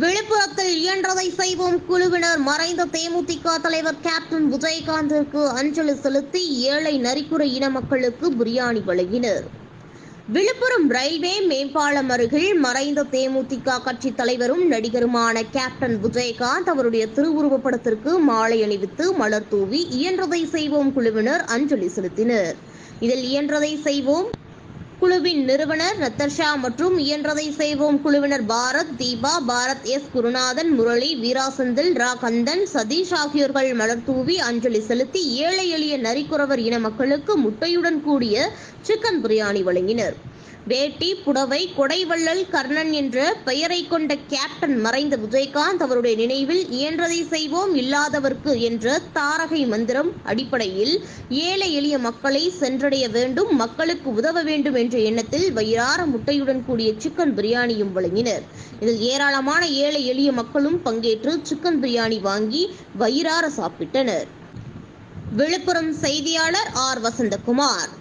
விழுப்புரத்தில் இயன்றதை செய்வோம் குழுவினர் மறைந்த தேமுதிக தலைவர் கேப்டன் விஜயகாந்திற்கு அஞ்சலி செலுத்தி ஏழை நரிக்குற இன மக்களுக்கு பிரியாணி வழங்கினர். விழுப்புரம் ரயில்வே மேம்பாலம் அருகில் மறைந்த தேமுதிக கட்சி தலைவரும் நடிகருமான கேப்டன் விஜயகாந்த் அவருடைய திருவுருவப்படத்திற்கு மாலை அணிவித்து மலர் தூவி இயன்றதை செய்வோம் குழுவினர் அஞ்சலி செலுத்தினர். இதில் இயன்றதை செய்வோம் குழுவின் நிறுவனர் ரத்தர்ஷா மற்றும் இயன்றதை செய்வோம் குழுவினர் பாரத் தீபா பாரத் எஸ் குருநாதன் முரளி வீராசந்தில் ரா கந்தன் சதீஷ் ஆகியோர்கள் மலர் தூவி அஞ்சலி செலுத்தி ஏழை எளிய நரிக்குறவர் இன மக்களுக்கு முட்டையுடன் கூடிய சிக்கன் பிரியாணி வழங்கினர். வேட்டி புடவை கொடைவள்ளல் கர்ணன் என்ற பெயரை கொண்ட கேப்டன் மறைந்த விஜயகாந்த் அவருடைய நினைவில் இயன்றதை செய்வோம் இல்லாதவர்க்கு என்ற தாரகை மந்திரம் அடிப்படையில் ஏழை எளிய மக்களை சென்றடைய வேண்டும் மக்களுக்கு உதவ வேண்டும் என்ற எண்ணத்தில் வயிறார முட்டையுடன் கூடிய சிக்கன் பிரியாணியும் வழங்கினர். இதில் ஏராளமான ஏழை எளிய மக்களும் பங்கேற்று சிக்கன் பிரியாணி வாங்கி வயிறார சாப்பிட்டனர். விழுப்புரம் செய்தியாளர் ஆர் வசந்தகுமார்.